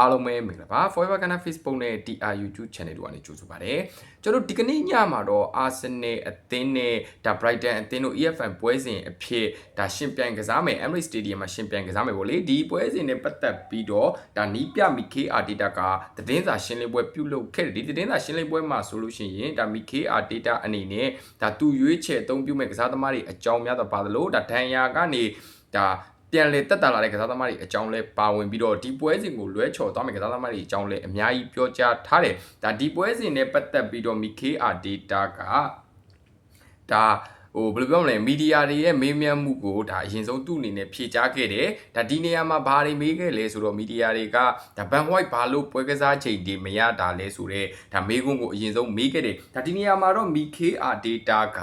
အားလုံးပဲမင်္ဂလာပါ Forever Ghana Facebook နဲ့ TR YouTube Channel တို့ကနေကြိုဆိုပါရစေကျွန်တော်ဒီကနေ့ညမှာတော့ Arsenal အသင်းနဲ့ဒါ Brighton အသင်းတို့ EFL ပွဲစဉ်အဖြစ်ဒါရှင်ပြိုင်ကစားမယ် Emirates Stadium မှာရှင်ပြိုင်ကစားမယ်ပေါ့လေဒီပွဲစဉ်နဲ့ပတ်သက်ပြီးတော့ဒါနီးပြမီ KR Data ကသတင်းစာရှင်းလင်းပွဲပြုလုပ်ခဲ့တယ်ဒီသတင်းစာရှင်းလင်းပွဲမှာဆိုလို့ရှိရင်ဒါမီ KR Data အနေနဲ့ဒါသူရွေးချယ်အသုံးပြုမဲ့ကစားသမားတွေအကြောင်းများတော့ပါသလိုဒါဒန်ယာကနေဒါ ပြန်လေတက်တာလာတဲ့ကစားသမားတွေအကြောင်းလဲပါဝင်ပြီးတော့ဒီပွဲစဉ်ကိုလွဲချော်သွားမယ့်ကစားသမားတွေအကြောင်းလဲအများကြီးပြောကြားထားတယ်ဒါဒီပွဲစဉ်နဲ့ပတ်သက်ပြီးတော့ MKR data ကဒါ ဟိုဘယ်လိုပြောမလဲမီဒီယာတွေရဲ့မေးမြန်းမှုကိုဒါအရင်ဆုံးသူ့အနေနဲ့ဖြေကြားခဲ့တယ်ဒါဒီနေရာမှာဘာတွေမေးခဲ့လဲဆိုတော့မီဒီယာတွေကဒါဘန်ဝိုက်ဘာလို့ပွဲကစားချိန်တွေမရတာလဲဆိုတော့ဒါမေးခွန်းကိုအရင်ဆုံးမေးခဲ့တယ်ဒါဒီနေရာမှာတော့ MKR data က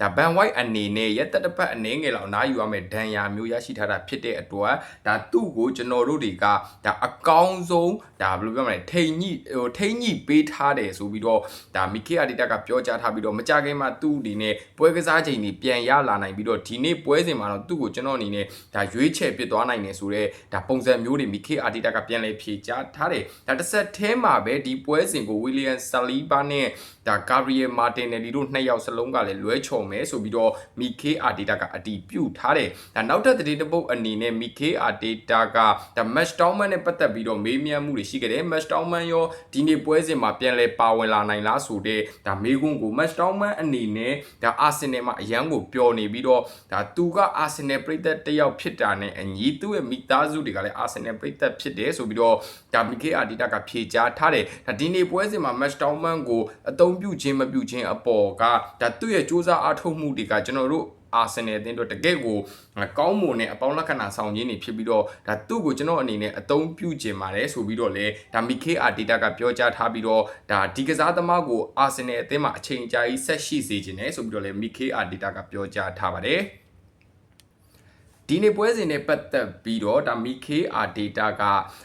ဒါဘန်ဝိုက်အနေနဲ့ရက်သက်တစ်ပတ်အနေငယ်လောက်အနားယူရမယ်ဒဏ်ရာမျိုးရရှိထားတာဖြစ်တဲ့အတွက်ဒါသူ့ကိုကျွန်တော်တို့တွေကဒါအကောင်းဆုံးဒါဘယ်လိုပြောမလဲထိန်ညိဟိုထိန်ညိပေးထားတယ်ဆိုပြီးတော့ဒါ MKR data ကပြောကြားထားပြီးတော့မကြခင်မှာသူ့အနေနဲ့ပွဲကစားချိန်တွေပြန်ရလာနိုင်ပြီးတော့ဒီနေ့ပွဲစဉ်မှာတော့သူ့ကိုကျွန်တော်အနေနဲ့ဒါရွေးချယ်ပစ်သွားနိုင်တယ်ဆိုတော့ဒါပုံစံမျိုးတွေ MKR data ကပြန်လဲဖြေကြားထားတယ်ဒါတစ်ဆက်တည်းမှာပဲဒီပွဲစဉ်ကို William Saliba နဲ့ဒါ Gabriel Martinelli တို့နှစ်ယောက်စလုံးကလည်းလွဲချော်မယ်ဆိုပြီးတော့ MKR data ကအတီးပြုတ်ထားတယ်ဒါနောက်ထပ်သတင်းတစ်ပုတ်အနေနဲ့ MKR data ကဒါ match tournament နဲ့ပတ်သက်ပြီးတော့မေးမြန်းမှုတွေရှိခဲ့တယ် match tournament ရောဒီနေ့ပွဲစဉ်မှာပြန်လဲပါဝင်လာနိုင်လားဆိုတဲ့ဒါမေးခွန်းကို match tournament အနေနဲ့ဒါ Arsenal မှာအရန်ကိုပျော်နေပြီးတော့ဒါသူက Arsenal ပြည်သက်တစ်ယောက်ဖြစ်တာနဲ့အညီသူ့ရဲ့မိသားစုတွေကလည်း Arsenal ပြည်သက်ဖြစ်တယ်ဆိုပြီးတော့ဒါ MKR data ကဖြေကြားထားတယ်ဒါဒီနေ့ပွဲစဉ်မှာ match tournament ကိုအသုံးပြုခြင်းမပြုခြင်းအပေါ်ကဒါသူ့ရဲ့စူးစမ်းအားထုတ်မှုတွေကကျွန်တော်တို့ အာဆင်နယ်အသင်းတို့တကယ့်ကိုကောင်းမွန်တဲ့အပေါင်းလက္ခဏာဆောင်ရင်းနေဖြစ်ပြီးတော့ဒါသူ့ကိုကျွန်တော်အနေနဲ့အသုံးပြုခြင်းပါတယ်ဆိုပြီးတော့လေဒါ MKR data ကပြောကြားထားပြီးတော့ဒါဒီကစားသမားကိုအာဆင်နယ်အသင်းမှာအချိန်ကြာကြီးဆက်ရှိစေခြင်းနဲ့ဆိုပြီးတော့လေ MKR data ကပြောကြားထားပါတယ် ဒီနေ့ပွဲစဉ်နဲ့ပတ်သက်ပြီးတော့ဒါ MKR data က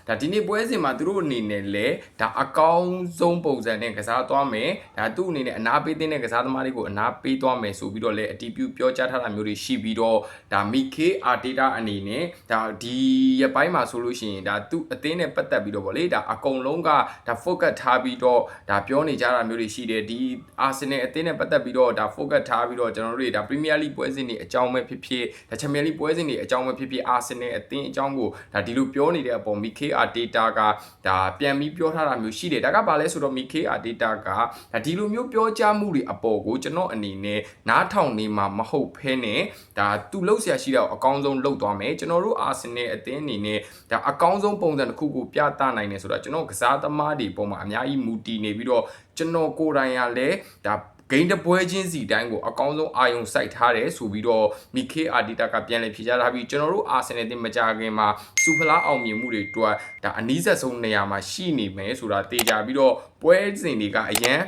ဒါဒီနေ့ပွဲစဉ်မှာသူတို့အနေနဲ့လဲဒါအကောင်းဆုံးပုံစံနဲ့ကစားသွားမယ်ဒါသူ့အနေနဲ့အနာပေးတဲ့ကစားသမားတွေကိုအနာပေးသွားမယ်ဆိုပြီးတော့လဲအတီးပြုပြောကြားထားတာမျိုးတွေရှိပြီးတော့ဒါ MKR data အနေနဲ့ဒါဒီရပိုင်းမှာဆိုလို့ရှိရင်ဒါသူ့အသင်းနဲ့ပတ်သက်ပြီးတော့ဗောလေဒါအကုန်လုံးကဒါ focus ထားပြီးတော့ဒါပြောနေကြတာမျိုးတွေရှိတယ်ဒီ Arsenal အသင်းနဲ့ပတ်သက်ပြီးတော့ဒါ focus ထားပြီးတော့ကျွန်တော်တို့တွေဒါ Premier League ပွဲစဉ်တွေအကြောင်းပဲဖြစ်ဖြစ်ဒါ Champions League ပွဲစဉ်တွေအကြောင်းပဲဖြစ်ဖြစ် Arsenal အသင်းအကြောင်းကိုဒါဒီလိုပြောနေတဲ့အပေါ် MKR data ကဒါပြန်ပြီးပြောထားတာမျိုးရှိတယ်ဒါကဘာလဲဆိုတော့ MKR data ကဒါဒီလိုမျိုးပြောကြားမှုတွေအပေါ်ကိုကျွန်တော်အနေနဲ့နားထောင်နေမှာမဟုတ်ဖဲနဲ့ဒါသူလှုပ်ရှားရှိတာကိုအကောင်းဆုံးလှုပ်သွားမယ်ကျွန်တော်တို့ Arsenal အသင်းအနေနဲ့ဒါအကောင်းဆုံးပုံစံတစ်ခုကိုပြသနိုင်တယ်ဆိုတာကျွန်တော်ကစားသမားတွေပုံမှာအများကြီးမူတည်နေပြီးတော့ကျွန်တော်ကိုယ်တိုင်ကလည်းဒါ ဂိမ်းတပွဲချင်းစီတိုင်းကိုအကောင်းဆုံးအာယုံစိုက်ထားတယ်ဆိုပြီးတော့ Mike Arteta ကပြန်လည်ဖြေကြားထားပြီးကျွန်တော်တို့ Arsenal တင်မကြခင်မှာစူဖလားအောင်မြင်မှုတွေအတွက်ဒါအနည်းဆက်ဆုံးနေရာမှာရှိနေမယ်ဆိုတာတေချာပြီးတော့ပွဲစဉ်တွေကအရန်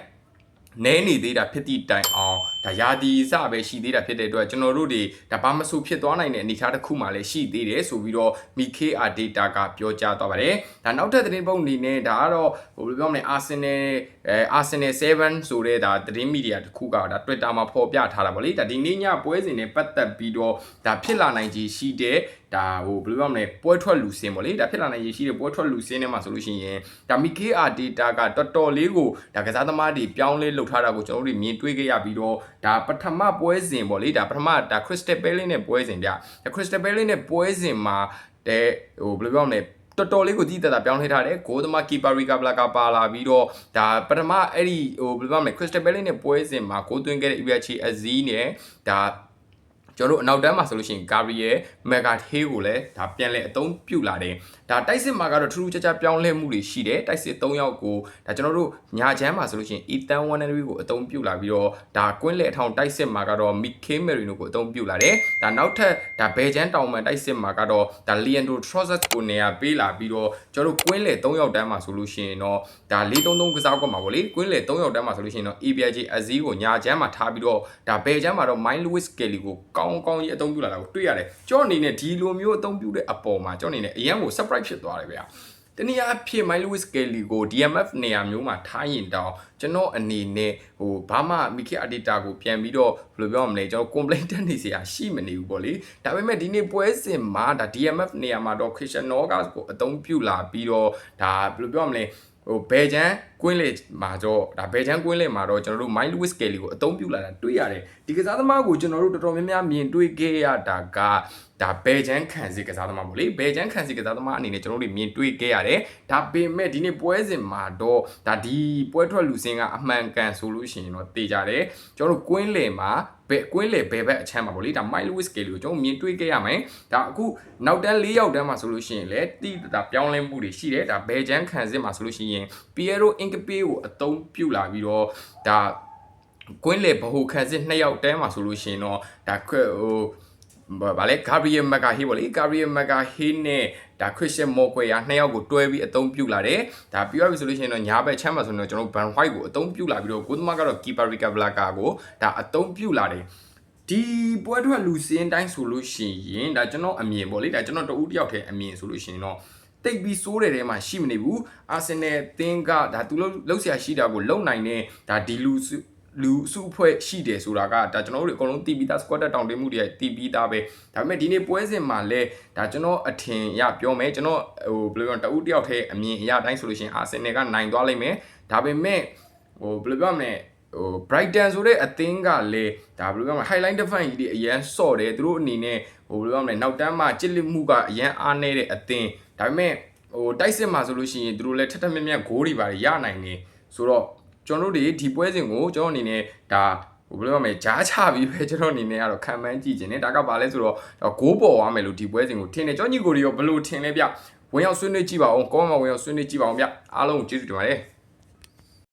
နဲနေသေးတာဖြစ်သည့်တိုင်အောင် ဒါယာဒီစပဲရှိသေးတာဖြစ်တဲ့အတွက်ကျွန်တော်တို့တွေဒါဘာမဆိုဖြစ်သွားနိုင်တဲ့အနေအထားတစ်ခုမှလည်းရှိသေးတယ်ဆိုပြီးတော့ MKR data ကပြောကြားသွားပါတယ်ဒါနောက်ထပ်သတင်းပုံအနေနဲ့ဒါကတော့ဟိုဘယ်လိုပြောမလဲ Arsenal အဲ Arsenal 7ဆိုတဲ့ဒါသတင်းမီဒီယာတစ်ခုကဒါ Twitter မှာဖော်ပြထားတာဗောလေဒါဒီနေ့ညပွဲစဉ်နဲ့ပတ်သက်ပြီးတော့ဒါဖြစ်လာနိုင်ကြီးရှိတဲ့ဒါဟိုဘယ်လိုပြောမလဲပွဲထွက်လူစင်းပေါ့လေဒါဖြစ်လာနိုင်ရရှိတဲ့ပွဲထွက်လူစင်းထဲမှာဆိုလို့ရှိရင်ဒါ MKR data ကတော်တော်လေးကိုဒါကစားသမားတွေပြောင်းလဲလုပ်ထားတာကိုကျွန်တော်တို့မြင်တွေ့ခဲ့ရပြီးတော့ ဒါပထမပွဲစဉ်ပေါ့လေဒါပထမဒါ Crystal Palace နဲ့ပွဲစဉ်ဗျဒါ Crystal Palace နဲ့ပွဲစဉ်မှာတဲ့ဟိုဘယ်လိုပြောမလဲတော်တော်လေးကိုတည်တတာပြောင်းလဲထားတယ်ဂိုးသမားကီပါရီကာဘလာကပါလာပြီးတော့ဒါပထမအဲ့ဒီဟိုဘယ်လိုပြောမလဲခရစ်စတယ်ဘယ်လင်းနဲ့ပွဲစဉ်မှာဂိုးသွင်းခဲ့တဲ့ EPH အဇီးနဲ့ဒါ ကျွန်တော်တို့အနောက်တန်းမှာဆိုလို့ရှိရင် Gabriel Megathe ကိုလည်းဒါပြန်လဲအသုံးပြုလာတယ်ဒါတိုက်စစ်မှာကတော့ထူးထူးခြားခြားပြောင်းလဲမှုတွေရှိတယ်တိုက်စစ်၃ယောက်ကိုဒါကျွန်တော်တို့ညာချမ်းမှာဆိုလို့ရှိရင် Ethan Wannery ကိုအသုံးပြုလာပြီးတော့ဒါကွင်းလေအထောင်တိုက်စစ်မှာကတော့ Mikel Merino ကိုအသုံးပြုလာတယ်ဒါနောက်ထပ်ဒါဘယ်ချမ်းတောင်မှန်တိုက်စစ်မှာကတော့ဒါ Leandro Trossard ကိုနေရာပေးလာပြီးတော့ကျွန်တော်တို့ကွင်းလေ၃ယောက်တန်းမှာဆိုလို့ရှိရင်တော့ဒါ4-3-3ကစားကွက်မှာပေါ့လေကွင်းလေ၃ယောက်တန်းမှာဆိုလို့ရှိရင်တော့ EBJ အဇီးကိုညာချမ်းမှာထားပြီးတော့ဒါဘယ်ချမ်းမှာတော့ Mind Lewis Kelly ကိုကောင်းကောင်းကြီးအသုံးပြုလာတာကိုတွေ့ရတယ်ကျွန်တော်အနေနဲ့ဒီလိုမျိုးအသုံးပြုတဲ့အပေါ်မှာကျွန်တော်အနေနဲ့အရန်ကို surprise ဖြစ်သွားတယ်ဗျာတနည်းအားဖြင့် Mike Lewis Kelly ကို DMF နေရာမျိုးမှာထားရင်တောင်ကျွန်တော်အနေနဲ့ဟိုဘာမှ Mikel Arteta ကိုပြန်ပြီးတော့ဘယ်လိုပြောရမလဲကျွန်တော် complaint တက်နေစရာရှိမနေဘူးပေါ့လေဒါပေမဲ့ဒီနေ့ပွဲစဉ်မှာဒါ DMF နေရာမှာတော့ Christian Nogas ကိုအသုံးပြုလာပြီးတော့ဒါဘယ်လိုပြောရမလဲ ဟိုဘယ်ချမ်းကွင်းလေမှာတော့ဒါဘယ်ချမ်းကွင်းလေမှာတော့ကျွန်တော်တို့ Mike Lewis Kelly ကိုအသုံးပြုလာတာတွေ့ရတယ်ဒီကစားသမားကိုကျွန်တော်တို့တော်တော်များများမြင်တွေ့ခဲ့ရတာကဒါဘယ်ချမ်းခံစစ်ကစားသမားပေါ့လေဘယ်ချမ်းခံစစ်ကစားသမားအနေနဲ့ကျွန်တော်တို့မြင်တွေ့ခဲ့ရတယ်ဒါပေမဲ့ဒီနေ့ပွဲစဉ်မှာတော့ဒါဒီပွဲထွက်လူစင်းကအမှန်ကန်ဆိုလို့ရှိရင်တော့တေကြတယ်ကျွန်တော်တို့ကွင်းလေမှာ ဘယ်ကွင်းလေဘယ်ဘက်အချမ်းမှာပေါ့လေဒါ Mike Lewis Kelly ကိုကျွန်တော်မြင်တွေ့ခဲ့ရမယ်ဒါအခုနောက်တန်း၄ယောက်တန်းမှာဆိုလို့ရှိရင်လည်းတိဒါပြောင်းလဲမှုတွေရှိတယ်ဒါဘယ်ချမ်းခံစစ်မှာဆိုလို့ရှိရင် Piero Incapié ကိုအသုံးပြုလာပြီးတော့ဒါကွင်းလေဘဟုခံစစ်နှစ်ယောက်တန်းမှာဆိုလို့ရှိရင်တော့ဒါခွဲဟို ဗာလေဂါဘရီယယ်မက်ဂါဟီပေါ့လေဂါဘရီယယ်မက်ဂါဟီနဲ့ဒါခရစ်စတန်မော်ကွေယာနှစ်ယောက်ကိုတွဲပြီးအသုံးပြုလာတယ်ဒါပြီးရပြီဆိုလို့ရှိရင်တော့ညာဘက်ချမ်းမှာဆိုရင်တော့ကျွန်တော်ဘန်ဟိုက်ကိုအသုံးပြုလာပြီးတော့ကိုသမားကတော့ကီပါရီကာဘလာကာကိုဒါအသုံးပြုလာတယ်ဒီပွဲထွက်လူစင်းတိုင်းဆိုလို့ရှိရင်ဒါကျွန်တော်အမြင်ပေါ့လေဒါကျွန်တော်တဦးတယောက်တည်းအမြင်ဆိုလို့ရှိရင်တော့တိတ်ပြီးစိုးတဲ့ထဲမှာရှိမနေဘူးအာဆင်နယ်အသင်းကဒါသူလုံးလုံးဆရာရှိတာကိုလုံနိုင်တဲ့ဒါဒီလူစု လူစုအဖွဲ့ရှိတယ်ဆိုတာကဒါကျွန်တော်တို့အကုန်လုံးတီးပြီးသား squad တောင်တင်းမှုတွေတီးပြီးသားပဲဒါပေမဲ့ဒီနေ့ပွဲစဉ်မှာလဲဒါကျွန်တော်အထင်ရပြောမယ်ကျွန်တော်ဟိုဘယ်လိုပြောတဦးတယောက်တည်းအမြင်အရတိုင်းဆိုလို့ရှိရင်အာဆင်နယ်ကနိုင်သွားလိမ့်မယ်ဒါပေမဲ့ဟိုဘယ်လိုပြောမလဲဟို Brighton ဆိုတဲ့အသင်းကလည်းဒါဘယ်လိုပြောမလဲ highlight defense ကြီးတွေအရန်စော့တယ်သူတို့အနေနဲ့ဟိုဘယ်လိုပြောမလဲနောက်တန်းမှာကြစ်လစ်မှုကအရန်အားနေတဲ့အသင်းဒါပေမဲ့ဟိုတိုက်စစ်မှာဆိုလို့ရှိရင်သူတို့လည်းထက်ထက်မြက်မြက်ဂိုးတွေပါရနိုင်နေဆိုတော့ ကျွန်တော်တို့ဒီပွဲစဉ်ကိုကျွန်တော်အနေနဲ့ဒါဟိုဘယ်လိုမလဲကြားချပြီးပဲကျွန်တော်အနေနဲ့ကတော့ခံမှန်းကြည့်ခြင်းနဲ့ဒါကဘာလဲဆိုတော့ဂိုးပေါ်သွားမယ်လို့ဒီပွဲစဉ်ကိုထင်တယ်ကျွန်တော်ညီကိုတွေရောဘယ်လိုထင်လဲဗျဝင်ရောက်ဆွေးနွေးကြည့်ပါဦးကောမဝင်ရောက်ဆွေးနွေးကြည့်ပါဦးဗျအားလုံးကိုကျေးဇူးတင်ပါတယ်